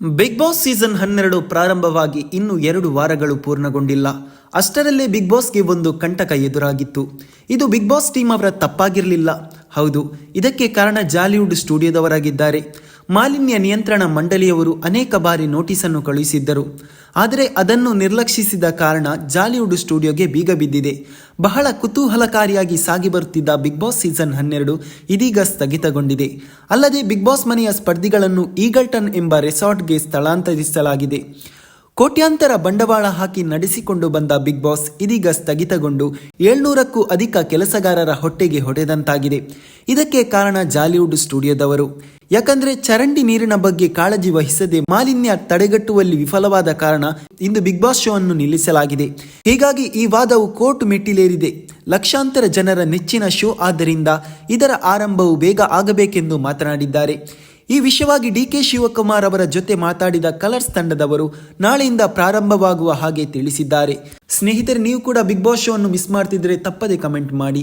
Big boss season ಹನ್ನೆರಡು ಪ್ರಾರಂಭವಾಗಿ ಇನ್ನು ಎರಡು ವಾರಗಳು ಪೂರ್ಣಗೊಂಡಿಲ್ಲ. ಅಷ್ಟರಲ್ಲೇ ಬಿಗ್ ಬಾಸ್ಗೆ ಒಂದು ಕಂಟಕ ಎದುರಾಗಿತ್ತು. ಇದು ಬಿಗ್ ಬಾಸ್ ಟೀಮ್ ಅವರ ತಪ್ಪಾಗಿರಲಿಲ್ಲ. ಹೌದು, ಇದಕ್ಕೆ ಕಾರಣ ಜಾಲಿವುಡ್ ಸ್ಟುಡಿಯೋದವರಾಗಿದ್ದಾರೆ ಮಾಲಿನ್ಯ ನಿಯಂತ್ರಣ ಮಂಡಳಿಯವರು ಅನೇಕ ಬಾರಿ ನೋಟಿಸನ್ನು ಕಳುಹಿಸಿದ್ದರು. ಆದರೆ ಅದನ್ನು ನಿರ್ಲಕ್ಷಿಸಿದ ಕಾರಣ ಜಾಲಿವುಡ್ ಸ್ಟುಡಿಯೋಗೆ ಬೀಗ ಬಿದ್ದಿದೆ. ಬಹಳ ಕುತೂಹಲಕಾರಿಯಾಗಿ ಸಾಗಿ ಬರುತ್ತಿದ್ದ ಬಿಗ್ ಬಾಸ್ ಸೀಸನ್ ಹನ್ನೆರಡು ಇದೀಗ ಸ್ಥಗಿತಗೊಂಡಿದೆ. ಅಲ್ಲದೆ ಬಿಗ್ ಬಾಸ್ ಮನೆಯ ಸ್ಪರ್ಧಿಗಳನ್ನು ಈಗಲ್ಟನ್ ಎಂಬ ರೆಸಾರ್ಟ್ಗೆ ಸ್ಥಳಾಂತರಿಸಲಾಗಿದೆ. ಕೋಟ್ಯಾಂತರ ಬಂಡವಾಳ ಹಾಕಿ ನಡೆಸಿಕೊಂಡು ಬಂದ ಬಿಗ್ ಬಾಸ್ ಇದೀಗ ಸ್ಥಗಿತಗೊಂಡು ಏಳ್ನೂರಕ್ಕೂ ಅಧಿಕ ಕೆಲಸಗಾರರ ಹೊಟ್ಟೆಗೆ ಹೊಡೆದಂತಾಗಿದೆ. ಇದಕ್ಕೆ ಕಾರಣ ಜಾಲಿವುಡ್ ಸ್ಟುಡಿಯೋದವರು. ಯಾಕಂದ್ರೆ ಚರಂಡಿ ನೀರಿನ ಬಗ್ಗೆ ಕಾಳಜಿ ವಹಿಸದೆ ಮಾಲಿನ್ಯ ತಡೆಗಟ್ಟುವಲ್ಲಿ ವಿಫಲವಾದ ಕಾರಣ ಇಂದು ಬಿಗ್ ಬಾಸ್ ಶೋ ಅನ್ನು ನಿಲ್ಲಿಸಲಾಗಿದೆ. ಹೀಗಾಗಿ ಈ ವಾದವು ಕೋರ್ಟ್ ಮೆಟ್ಟಿಲೇರಿದೆ. ಲಕ್ಷಾಂತರ ಜನರ ನೆಚ್ಚಿನ ಶೋ ಆದ್ದರಿಂದ ಇದರ ಆರಂಭವು ಬೇಗ ಆಗಬೇಕೆಂದು ಮಾತನಾಡಿದ್ದಾರೆ. ಈ ವಿಷಯವಾಗಿ ಡಿ ಕೆ ಶಿವಕುಮಾರ್ ಅವರ ಜೊತೆ ಮಾತಾಡಿದ ಕಲರ್ಸ್ ತಂಡದವರು ನಾಳೆಯಿಂದ ಪ್ರಾರಂಭವಾಗುವ ಹಾಗೆ ತಿಳಿಸಿದ್ದಾರೆ. ಸ್ನೇಹಿತರೆ, ನೀವು ಕೂಡ ಬಿಗ್ ಬಾಸ್ ಶೋ ಅನ್ನು ಮಿಸ್ ಮಾಡ್ತಿದ್ರೆ ತಪ್ಪದೆ ಕಮೆಂಟ್ ಮಾಡಿ.